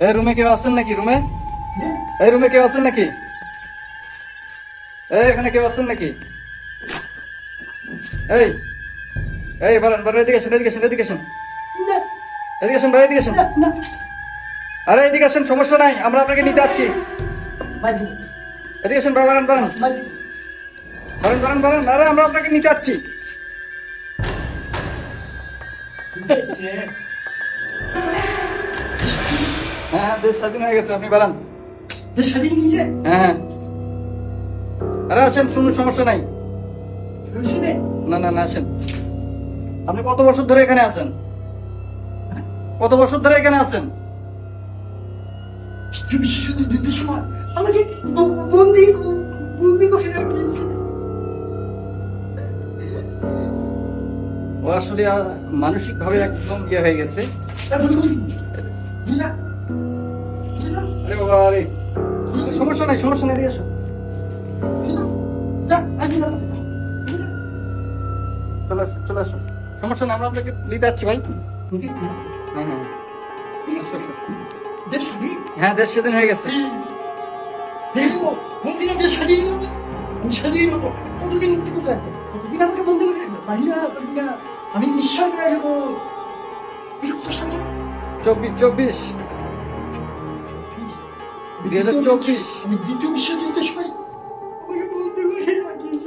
এই রুমে কেউ আছেন নাকি? রুমে? এই রুমে কেউ আছেন নাকি? এই এখানে কেউ আছেন নাকি? এই এই বলেন বলেন এদিকে আসেন এদিকে আসেন এদিকে আসেন। এদিকে আসেন ভাই এদিকে আসেন। আরে এদিকে আসেন সমস্যা নাই আমরা আপনাকে নিতে আসছি এদিকে আসেন ভাই বলেন বলেন। বাদি বলেন বলেন বলেন আরে আমরা আপনাকে নিতে আসছি দেখছে হ্যাঁ হ্যাঁ দেশ স্বাধীন হয়ে গেছে আপনি বাড়ান। দেশ স্বাধীন গেছে? হ্যাঁ হ্যাঁ। আরে আসেন শুনুন সমস্যা নাই। না না না আসেন। আপনি কত বছর ধরে এখানে আছেন? কত বছর ধরে এখানে আছেন? বিশেষ যুদ্ধের আমাকে বন্দি বন্দি করে ও আসলে মানসিক ভাবে একদম ইয়ে হয়ে গেছে। সমস্যা নাই সমস্যা নাই দিয়ে আসো। চলে আসো চলে আসো। সমস্যা নাই আমরা আপনাকে নিতে যাচ্ছি ভাই। হ্যাঁ। দেশ স্বাধীন হ্যাঁ গেছে। আমি স্বাধীন কতদিন মুক্তি করে রাখব কতদিন আমাকে বন্ধ করে রাখবে? পারি না পারি না। আমি নিশ্চয় পেয়ে যাব এই কত সাল যাব চব্বিশ চব্বিশ। দ্বিতীয় বিশ্বযুদ্ধের সময়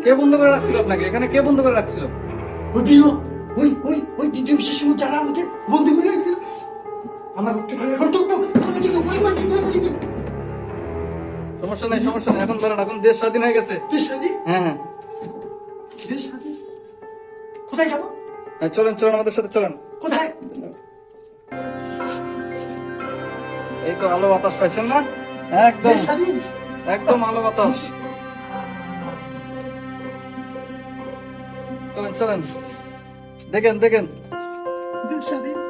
কে বন্ধ করে রাখছিল আপনাকে? এখানে কে বন্ধ করে রাখছিল? ওই ওই ওই ওই দ্বিতীয় বিশ্বের সময় যারা আমাকে বন্ধ করে রাখছিল। আমার এখন সমস্যা নাই সমস্যা নাই। এখন বলেন এখন দেশ স্বাধীন হয়ে গেছে। দেশ স্বাধীন? হ্যাঁ হ্যাঁ। দেশ স্বাধীন? কোথায় যাব? হ্যাঁ, চলেন চলেন আমাদের সাথে চলেন। কোথায়? এই তো আলো বাতাস পাইছেন না? একদম। একদম আলো বাতাস। চলেন চলেন। দেখেন দেখেন। স্বাধীন।